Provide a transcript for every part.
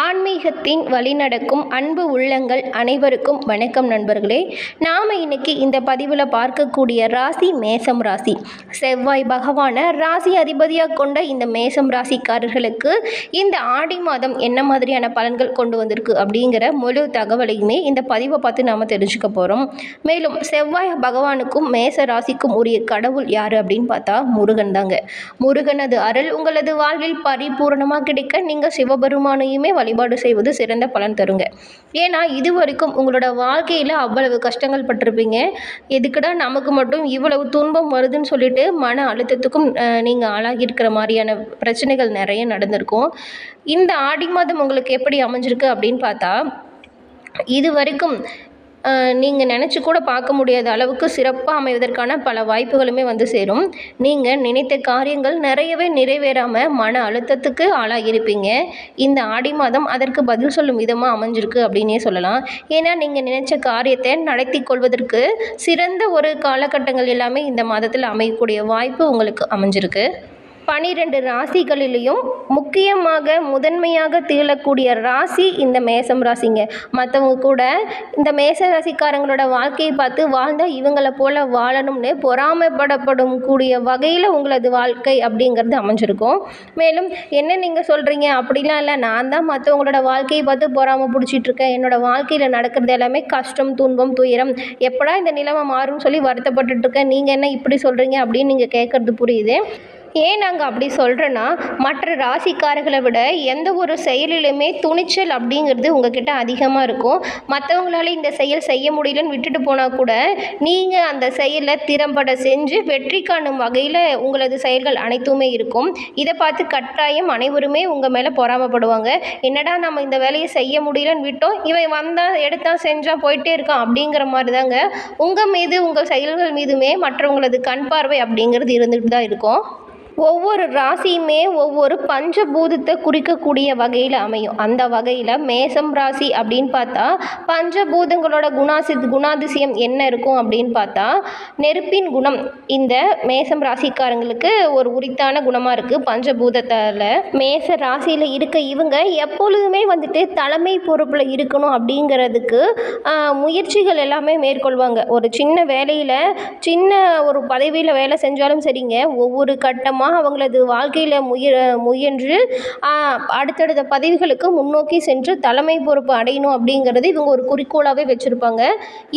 ஆன்மீகத்தின் வழிநடக்கும் அன்பு உள்ளங்கள் அனைவருக்கும் வணக்கம் நண்பர்களே. நாம் இன்னைக்கு இந்த பதிவில் பார்க்கக்கூடிய ராசி மேசம் ராசி. செவ்வாய் பகவானை ராசி அதிபதியாக கொண்ட இந்த மேசம் ராசிக்காரர்களுக்கு இந்த ஆடி மாதம் என்ன மாதிரியான பலன்கள் கொண்டு வந்திருக்கு அப்படிங்கிற முழு தகவலையுமே இந்த பதிவை பார்த்து நாம் தெரிஞ்சுக்க போகிறோம் மேலும் செவ்வாய் பகவானுக்கும் மேச ராசிக்கும் உரிய கடவுள் யார் அப்படின்னு பார்த்தா முருகன் தாங்க. முருகனது அருள் உங்களது வாழ்வில் பரிபூரணமாக கிடைக்க நீங்கள் சிவபெருமானையுமே வழிபாடு செய்வது சிறந்த பலன் தருங்க. ஏன்னா இது வரைக்கும் உங்களோட வாழ்க்கையில் அவ்வளவு கஷ்டங்கள் பட்டிருப்பீங்க. எதுக்குடா நமக்கு மட்டும் இவ்வளவு துன்பம் வருதுன்னு சொல்லிட்டு மன அழுத்தத்துக்கும் நீங்கள் ஆளாகியிருக்கிற மாதிரியான பிரச்சனைகள் நிறைய நடந்திருக்கும். இந்த ஆடி மாதம் உங்களுக்கு எப்படி அமைஞ்சிருக்கு அப்படின்னு பார்த்தா இது வரைக்கும் நீங்கள் நினச்சி கூட பார்க்க முடியாத அளவுக்கு சிறப்பாக அமைவதற்கான பல வாய்ப்புகளுமே வந்து சேரும். நீங்கள் நினைத்த காரியங்கள் நிறையவே நிறைவேறாமல் மன அழுத்தத்துக்கு ஆளாகியிருப்பீங்க. இந்த ஆடி மாதம் அதற்கு பதில் சொல்லும் விதமாக அமைஞ்சிருக்கு அப்படின்னே சொல்லலாம். ஏன்னா நீங்கள் நினைச்ச காரியத்தை நடத்தி கொள்வதற்கு சிறந்த ஒரு காலகட்டங்கள் எல்லாமே இந்த மாதத்தில் அமையக்கூடிய வாய்ப்பு உங்களுக்கு அமைஞ்சிருக்கு. பனிரெண்டு ராசிகளிலையும் முக்கியமாக முதன்மையாக திகழக்கூடிய ராசி இந்த மேசம் ராசிங்க. மற்றவங்க கூட இந்த மேச ராசிக்காரங்களோட வாழ்க்கையை பார்த்து வாழ்ந்தால் இவங்களை போல் வாழணும்னு பொறாமைப்படப்படும் கூடிய வகையில் உங்களது வாழ்க்கை அப்படிங்கிறது அமைஞ்சிருக்கும். மேலும் என்ன நீங்கள் சொல்கிறீங்க அப்படிலாம் இல்லை. நான் தான் மற்றவங்களோட வாழ்க்கையை பார்த்து பொறாமை பிடிச்சிட்ருக்கேன் என்னோடய வாழ்க்கையில் நடக்கிறது எல்லாமே கஷ்டம் துன்பம் துயரம். எப்படா இந்த நிலைமை மாறும்னு சொல்லி வருத்தப்பட்டுட்ருக்கேன் நீங்கள் என்ன இப்படி சொல்கிறீங்க அப்படின்னு நீங்கள் கேட்குறது புரியுது. ஏன் நாங்கள் அப்படி சொல்கிறோன்னா மற்ற ராசிக்காரர்களை விட எந்த ஒரு செயலிலுமே துணிச்சல் அப்படிங்கிறது உங்ககிட்ட அதிகமாக இருக்கும். மற்றவங்களால இந்த செயல் செய்ய முடியலன்னு விட்டுட்டு போனால் கூட நீங்கள் அந்த செயலை திறம்பட செஞ்சு வெற்றி காணும் வகையில் உங்களது செயல்கள் அனைத்துமே இருக்கும். இதை பார்த்து கட்டாயம் அனைவருமே உங்கள் மேலே பொறாமப்படுவாங்க. என்னடா நம்ம இந்த வேலையை செய்ய முடியலன்னு விட்டோம் இவன் வந்தால் எடுத்தான் செஞ்சால் போயிட்டே இருக்கான் அப்படிங்கிற மாதிரி தாங்க உங்கள் மீது உங்கள் செயல்கள் மீதுமே மற்றவங்களது கண் பார்வை அப்படிங்கிறது இருந்துகிட்டு தான் இருக்கும். ஒவ்வொரு ராசியுமே ஒவ்வொரு பஞ்சபூதத்தை குறிக்கக்கூடிய வகையில் அமையும். அந்த வகையில் மேசம் ராசி அப்படின்னு பார்த்தா பஞ்சபூதங்களோட குணாசி குணாதிசயம் என்ன இருக்கும் அப்படின்னு பார்த்தா நெருப்பின் குணம். இந்த மேசம் ராசிக்காரங்களுக்கு ஒரு உரித்தான குணமாக இருக்குது பஞ்சபூதத்தில். மேச ராசியில் இருக்க இவங்க எப்பொழுதுமே வந்துட்டு தலைமை பொறுப்பில் இருக்கணும் அப்படிங்கிறதுக்கு முயற்சிகள் எல்லாமே மேற்கொள்வாங்க. ஒரு சின்ன வேலையில் சின்ன ஒரு பதவியில் வேலை செஞ்சாலும் சரிங்க. ஒவ்வொரு கட்டமாக மூலமாக அவங்களது வாழ்க்கையில் முய முயன்று அடுத்தடுத்த பதவிகளுக்கு முன்னோக்கி சென்று தலைமை பொறுப்பு அடையணும் அப்படிங்கிறது இவங்க ஒரு குறிக்கோளாகவே வச்சுருப்பாங்க.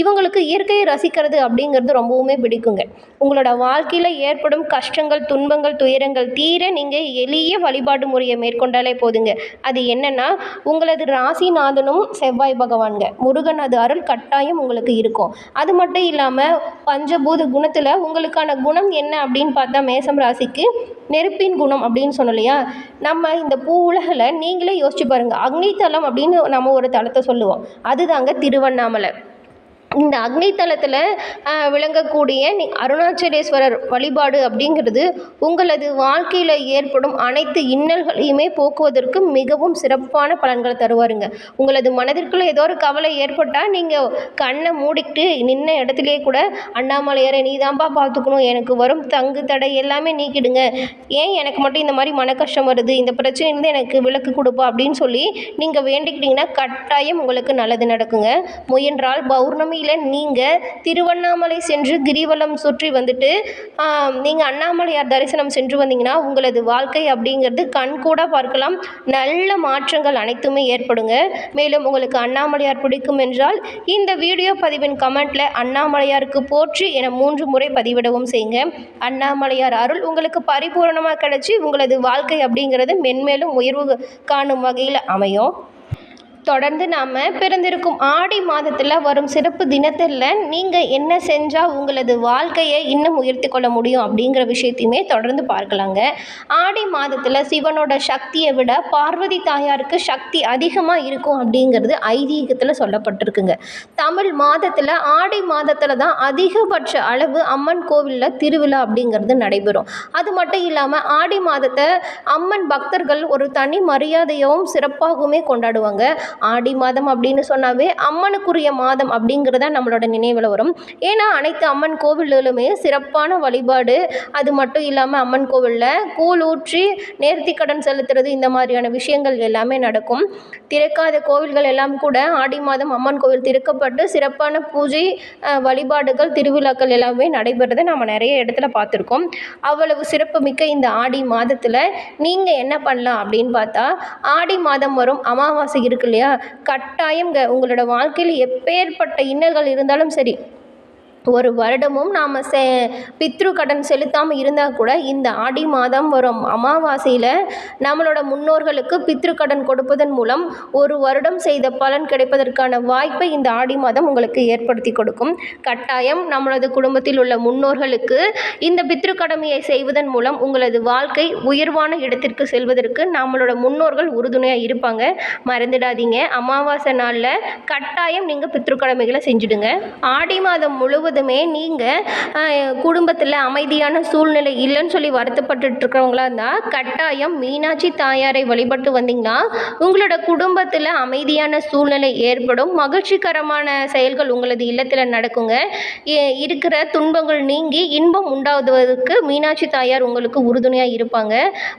இவங்களுக்கு இயற்கையை ரசிக்கிறது அப்படிங்கிறது ரொம்பவுமே பிடிக்குங்க. உங்களோட வாழ்க்கையில் ஏற்படும் கஷ்டங்கள் துன்பங்கள் துயரங்கள் தீர நீங்கள் எளிய வழிபாடு முறையை மேற்கொண்டாலே போதுங்க. அது என்னென்னா உங்களது ராசிநாதனும் செவ்வாய் பகவான்க முருகன் அது அருள் கட்டாயம் உங்களுக்கு இருக்கும். அது மட்டும் இல்லாமல் பஞ்சபூத குணத்தில் உங்களுக்கான குணம் என்ன அப்படின்னு பார்த்தா மேசம் ராசிக்கு நெருப்பின் குணம் அப்படின்னு சொன்னோம் இல்லையா நம்ம இந்த பூ உலகில் நீங்களே யோசிச்சு பாருங்கள் அக்னித்தலம் அப்படின்னு நம்ம ஒரு தலத்தை சொல்லுவோம். அதுதாங்க திருவண்ணாமலை. இந்த அக்னி தலத்தில் விளங்கக்கூடிய அருணாச்சலேஸ்வரர் வழிபாடு அப்படிங்கிறது உங்களது வாழ்க்கையில் ஏற்படும் அனைத்து இன்னல்களையுமே போக்குவதற்கு மிகவும் சிறப்பான பலன்களை தருவாருங்க. உங்களது மனதிற்குள்ள ஏதோ ஒரு கவலை ஏற்பட்டால் நீங்கள் கண்ணை மூடிக்கிட்டு நின்ன இடத்துலையே கூட அண்ணாமலையாரை நீ தான்ப்பா பார்த்துக்கணும் எனக்கு வரும் தங்கு தடை எல்லாமே நீக்கிடுங்க. ஏன் எனக்கு மட்டும் இந்த மாதிரி மன கஷ்டம் வருது? இந்த பிரச்சனையிலேருந்து எனக்கு விளக்கு கொடுப்பா அப்படின்னு சொல்லி நீங்கள் வேண்டிக்கிட்டிங்கன்னா கட்டாயம் உங்களுக்கு நல்லது நடக்குங்க. முயன்றால் பௌர்ணமி வழியில் நீங்கள் திருவண்ணாமலை சென்று கிரிவலம் சுற்றி வந்துட்டு நீங்கள் அண்ணாமலையார் தரிசனம் சென்று வந்தீங்கன்னா உங்களது வாழ்க்கை அப்படிங்கிறது கண்கூட பார்க்கலாம். நல்ல மாற்றங்கள் அனைத்துமே ஏற்படுங்க. மேலும் உங்களுக்கு அண்ணாமலையார் பிடிக்கும் என்றால் இந்த வீடியோ பதிவின் கமெண்ட்டில் அண்ணாமலையாருக்கு போற்றி என மூன்று முறை பதிவிடவும் செய்யுங்க. அண்ணாமலையார் அருள் உங்களுக்கு பரிபூரணமாக கிடைச்சி உங்களது வாழ்க்கை அப்படிங்கிறது மென்மேலும் உயர்வு காணும் வகையில் அமையும். தொடர்ந்து நாம் பிறந்திருக்கும் ஆடி மாதத்தில் வரும் சிறப்பு தினத்தில் நீங்கள் என்ன செஞ்சால் உங்களது வாழ்க்கையை இன்னும் உயர்த்தி கொள்ள முடியும் அப்படிங்கிற விஷயத்தையுமே தொடர்ந்து பார்க்கலாங்க. ஆடி மாதத்தில் சிவனோட சக்தியை விட பார்வதி தாயாருக்கு சக்தி அதிகமாக இருக்கும் அப்படிங்கிறது ஐதீகத்தில் சொல்லப்பட்டிருக்குங்க. தமிழ் மாதத்தில் ஆடி மாதத்தில் தான் அதிகபட்ச அளவு அம்மன் கோவிலில் திருவிழா அப்படிங்கிறது நடைபெறும். அது மட்டும் இல்லாமல் ஆடி மாதத்தை அம்மன் பக்தர்கள் ஒரு தனி மரியாதையும் சிறப்பாகவுமே கொண்டாடுவாங்க. ஆடி மாதம் அப்படின்னு சொன்னாவே அம்மனுக்குரிய மாதம் அப்படிங்கிறது தான் நம்மளோட நினைவில் வரும். ஏன்னா அனைத்து அம்மன் கோவில்களுமே சிறப்பான வழிபாடு. அது மட்டும் இல்லாமல் அம்மன் கோவிலில் கூழ் ஊற்றி நேர்த்திக்கடன் செலுத்துறது இந்த மாதிரியான விஷயங்கள் எல்லாமே நடக்கும். திறக்காத கோவில்கள் எல்லாம் கூட ஆடி மாதம் அம்மன் கோவில் திறக்கப்பட்டு சிறப்பான பூஜை வழிபாடுகள் திருவிழாக்கள் எல்லாமே நடைபெறதை நம்ம நிறைய இடத்துல பார்த்துருக்கோம். அவ்வளவு சிறப்புமிக்க இந்த ஆடி மாதத்தில் நீங்கள் என்ன பண்ணலாம் அப்படின்னு பார்த்தா ஆடி மாதம் வரும். அமாவாசை இருக்கு இல்லையா? கட்டாயம் உங்களோட வாழ்க்கையில் எப்பேற்பட்ட இன்னல்கள் இருந்தாலும் சரி ஒரு வருடமும் நாம் செ பித்ரு கடன் செலுத்தாமல் இருந்தால் கூட இந்த ஆடி மாதம் வரும் அமாவாசையில் நம்மளோட முன்னோர்களுக்கு பித்ரு கடன் கொடுப்பதன் மூலம் ஒரு வருடம் செய்த பலன் கிடைப்பதற்கான வாய்ப்பை இந்த ஆடி மாதம் உங்களுக்கு ஏற்படுத்தி கொடுக்கும். கட்டாயம் நம்மளது குடும்பத்தில் உள்ள முன்னோர்களுக்கு இந்த பித்ரு கடமையை செய்வதன் மூலம் உங்களது வாழ்க்கை உயர்வான இடத்திற்கு செல்வதற்கு நம்மளோட முன்னோர்கள் உறுதுணையாக இருப்பாங்க. மறந்துடாதீங்க. அமாவாசை நாளில் கட்டாயம் நீங்கள் பித்ரு கடமைகளை செஞ்சுடுங்க. ஆடி மாதம் முழுவதும் நீங்கள் குடும்பத்தில் அமைதியான சூழ்நிலை இல்லைன்னு சொல்லி வருத்தப்பட்டுட்டு இருக்கிறவங்களா இருந்தால் கட்டாயம் மீனாட்சி தாயாரை வழிபட்டு வந்தீங்கன்னா உங்களோட குடும்பத்தில் அமைதியான சூழ்நிலை ஏற்படும். மகிழ்ச்சிகரமான செயல்கள் உங்களது இல்லத்தில் நடக்குங்க. இருக்கிற துன்பங்கள் நீங்கி இன்பம் உண்டாவதுவதற்கு மீனாட்சி தாயார் உங்களுக்கு உறுதுணையாக இருப்பாங்க.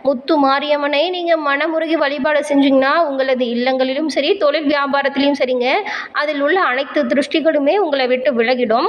முத்து மாரியம்மனை நீங்கள் மனமுருகி வழிபாடு செஞ்சிங்கன்னா உங்களது இல்லங்களிலும் சரி தொழில் வியாபாரத்திலையும் சரிங்க. அதில் உள்ள அனைத்து திருஷ்டிகளுமே உங்களை விட்டு விலகிடும்.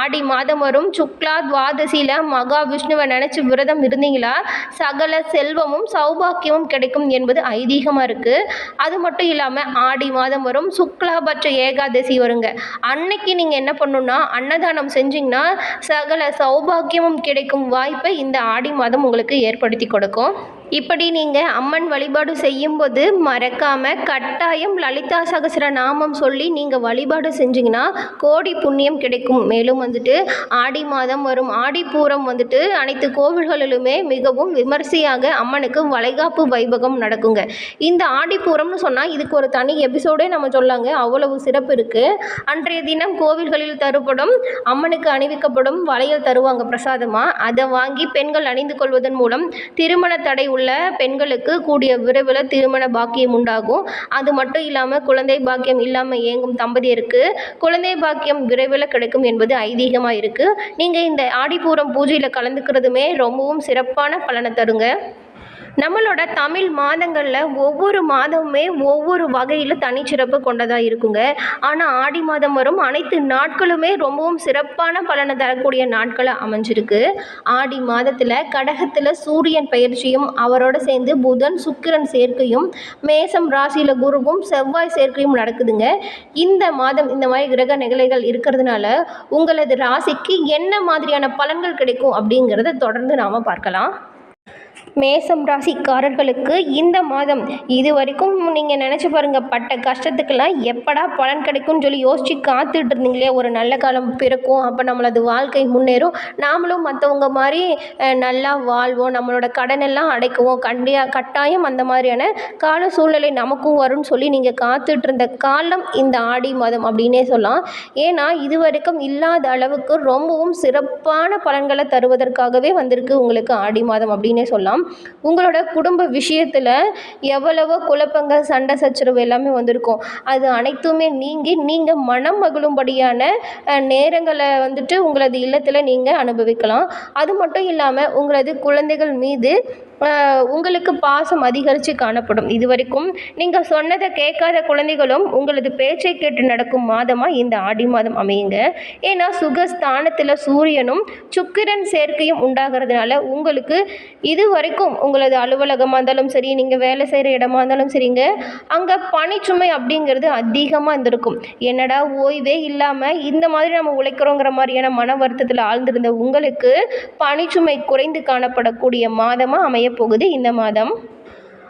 ஆடி மாதம் வரும். சுக்லா துவாதசியில் மகா விஷ்ணுவை நினச்சி விரதம் இருந்தீங்களா? சகல செல்வமும் சௌபாக்கியமும் கிடைக்கும் என்பது ஐதீகமாக இருக்குது அது மட்டும் இல்லாமல் ஆடி மாதம் வரும். சுக்லாபட்ச ஏகாதசி வருங்க. அன்னைக்கு நீங்கள் என்ன பண்ணணும்னா அன்னதானம் செஞ்சிங்கன்னா சகல சௌபாக்கியமும் கிடைக்கும் வாய்ப்பை இந்த ஆடி மாதம் உங்களுக்கு ஏற்படுத்தி கொடுக்கும். இப்படி நீங்கள் அம்மன் வழிபாடு செய்யும்போது மறக்காமல் கட்டாயம் லலிதா சகசர நாமம் சொல்லி நீங்கள் வழிபாடு செஞ்சிங்கன்னா கோடி புண்ணியம் கிடைக்கும். மேலும் வந்துட்டு ஆடி மாதம் வரும். ஆடிப்பூரம் வந்துட்டு அனைத்து கோவில்களிலுமே மிகவும் விமர்சையாக அம்மனுக்கு வளைகாப்பு வைபகம் நடக்குங்க. இந்த ஆடிப்பூரம்னு சொன்னால் இதுக்கு ஒரு தனி எபிசோடே நம்ம சொல்லாங்க. அவ்வளவு சிறப்பு இருக்குது அன்றைய தினம் கோவில்களில் தருப்படும் அம்மனுக்கு அணிவிக்கப்படும் வளையல் தருவாங்க பிரசாதமாக அதை வாங்கி பெண்கள் அணிந்து கொள்வதன் மூலம் திருமண தடை உள்ள பெண்களுக்கு கூடிய விரைவில் திருமண பாக்கியம் உண்டாகும். அது மட்டும் இல்லாமல் குழந்தை பாக்கியம் இல்லாமல் இயங்கும் தம்பதியருக்கு குழந்தை பாக்கியம் விரைவில் கிடைக்கும் என்பது ஐதீகமாக இருக்குது நீங்கள் இந்த ஆடிப்பூரம் பூஜையில் கலந்துக்கிறதுமே ரொம்பவும் சிறப்பான பலனை தருங்க. நம்மளோட தமிழ் மாதங்களில் ஒவ்வொரு மாதமுமே ஒவ்வொரு வகையில் தனிச்சிறப்பு கொண்டதாக இருக்குங்க. ஆனால் ஆடி மாதம் வரும். அனைத்து நாட்களுமே ரொம்பவும் சிறப்பான பலனை தரக்கூடிய நாட்களாக அமைஞ்சிருக்கு. ஆடி மாதத்தில் கடகத்தில் சூரியன் பயிற்சியும் அவரோட சேர்ந்து புதன் சுக்கிரன் சேர்க்கையும் மேசம் ராசியில் குருவும் செவ்வாய் சேர்க்கையும் நடக்குதுங்க. இந்த மாதம் இந்த மாதிரி கிரக நிகழ்கள் இருக்கிறதுனால உங்களது ராசிக்கு என்ன மாதிரியான பலன்கள் கிடைக்கும் அப்படிங்கிறத தொடர்ந்து நாம் பார்க்கலாம். மேசம் ராசிக்காரர்களுக்கு இந்த மாதம் இது வரைக்கும் நீங்கள் நினச்சி பாருங்கள் பட்ட கஷ்டத்துக்கெல்லாம் எப்படா பலன் கிடைக்கும்னு சொல்லி யோசித்து காத்துட்டு இருந்தீங்களே ஒரு நல்ல காலம் பிறக்கும் அப்போ நம்மளது வாழ்க்கை முன்னேறும். நாமளும் மற்றவங்க மாதிரி நல்லா வாழ்வோம் நம்மளோட கடனெல்லாம் அடைக்குவோம். கண்டியா கட்டாயம் அந்த மாதிரியான கால சூழ்நிலை நமக்கும் வரும்னு சொல்லி நீங்கள் காத்துட்டு இருந்த காலம் இந்த ஆடி மாதம் அப்படின்னே சொல்லலாம். ஏன்னா இது வரைக்கும் இல்லாத அளவுக்கு ரொம்பவும் சிறப்பான பலன்களை தருவதற்காகவே வந்திருக்கு உங்களுக்கு ஆடி மாதம் அப்படின்னே சொல்லலாம். உங்களோட குடும்ப விஷயத்தில் எவ்வளவோ குழப்பங்கள் சண்டை சச்சரவு எல்லாமே வந்திருக்கும். அது அனைத்துமே நீங்கி நீங்கள் மனம் மகிழும்படியான நேரங்களை வந்துட்டு உங்களது இல்லத்தில் நீங்கள் அனுபவிக்கலாம். அது மட்டும் இல்லாமல் உங்களது குழந்தைகள் மீது உங்களுக்கு பாசம் அதிகரித்து காணப்படும். இது வரைக்கும் நீங்கள் சொன்னதை கேட்காத குழந்தைகளும் உங்களது பேச்சை கேட்டு நடக்கும் மாதமாக இந்த ஆடி மாதம் அமையுங்க. ஏன்னா சுகஸ்தானத்தில் சூரியனும் சுக்கிரன் சேர்க்கையும் உண்டாகிறதுனால உங்களுக்கு இது வரைக்கும் உங்களது அலுவலகமாக இருந்தாலும் சரி நீங்கள் வேலை செய்கிற இடமா இருந்தாலும் சரிங்க அங்கே பணிச்சுமை அப்படிங்கிறது அதிகமாக இருந்திருக்கும். என்னடா ஓய்வே இல்லாமல் இந்த மாதிரி நம்ம உழைக்கிறோங்கிற மாதிரியான மன வருத்தத்தில் ஆழ்ந்திருந்த உங்களுக்கு பணிச்சுமை குறைந்து காணப்படக்கூடிய மாதமாக அமைய போகுது இந்த மாதம்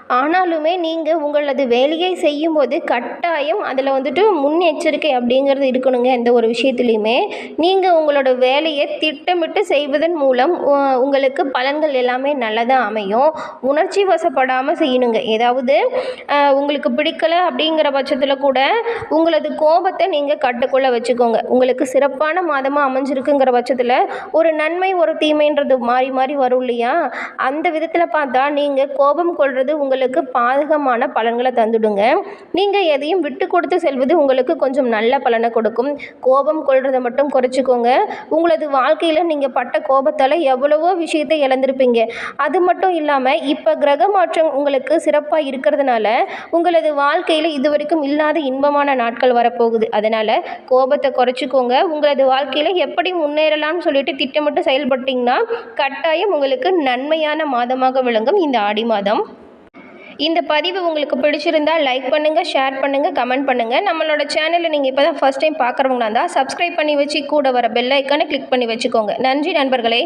ஆனாலுமே நீங்கள் உங்களது வேலையை செய்யும்போது கட்டாயம் அதில் வந்துட்டு முன்னெச்சரிக்கை அப்படிங்கிறது இருக்கணுங்க எந்த ஒரு விஷயத்துலையுமே. நீங்கள் உங்களோட வேலையை திட்டமிட்டு செய்வதன் மூலம் உ- உங்களுக்கு பலன்கள் எல்லாமே நல்லதாக அமையும். உணர்ச்சி வசப்படாமல் செய்யணுங்க. ஏதாவது உங்களுக்கு பிடிக்கலை அப்படிங்கிற பட்சத்தில் கூட உங்களது கோபத்தை நீங்கள் கட்டுக்குள்ளே வச்சுக்கோங்க. உங்களுக்கு சிறப்பான மாதமாக அமைஞ்சிருக்குங்கிற பட்சத்தில் ஒரு நன்மை ஒரு தீமைன்றது மாறி மாறி வரும் இல்லையா? அந்த விதத்தில் பார்த்தா நீங்கள் கோபம் கொள்வது உங்கள் உங்களுக்கு பாதகமான பலன்களை தந்துடுங்க. நீங்கள் எதையும் விட்டு கொடுத்து செல்வது உங்களுக்கு கொஞ்சம் நல்ல பலனை கொடுக்கும். கோபம் கொள்றதை மட்டும் குறைச்சிக்கோங்க. உங்களது வாழ்க்கையில் நீங்கள் பட்ட கோபத்தால் எவ்வளவோ விஷயத்தை இழந்திருப்பீங்க. அது மட்டும் இல்லாமல் இப்போ கிரக மாற்றம் உங்களுக்கு சிறப்பாக இருக்கிறதுனால உங்களது வாழ்க்கையில் இதுவரைக்கும் இல்லாத இன்பமான நாட்கள் வரப்போகுது. அதனால் கோபத்தை குறைச்சிக்கோங்க. உங்களது வாழ்க்கையில் எப்படி முன்னேறலாம்னு சொல்லிட்டு திட்டமிட்டு செயல்பட்டீங்கன்னா கட்டாயம் உங்களுக்கு நன்மையான மாதமாக விளங்கும் இந்த ஆடி மாதம். இந்த பதிவு உங்களுக்கு பிடிச்சிருந்தா லைக் பண்ணுங்கள் ஷேர் பண்ணுங்கள் கமெண்ட் பண்ணுங்கள் நம்மளோட சேனலை நீங்கள் இப்போ தான் ஃபஸ்ட் டைம் பார்க்குறவங்களா இருந்தால் சப்ஸ்கிரைப் பண்ணி வச்சு கூட வர பெல் ஐக்கானை கிளிக் பண்ணி வச்சுக்கோங்க. நன்றி நண்பர்களே.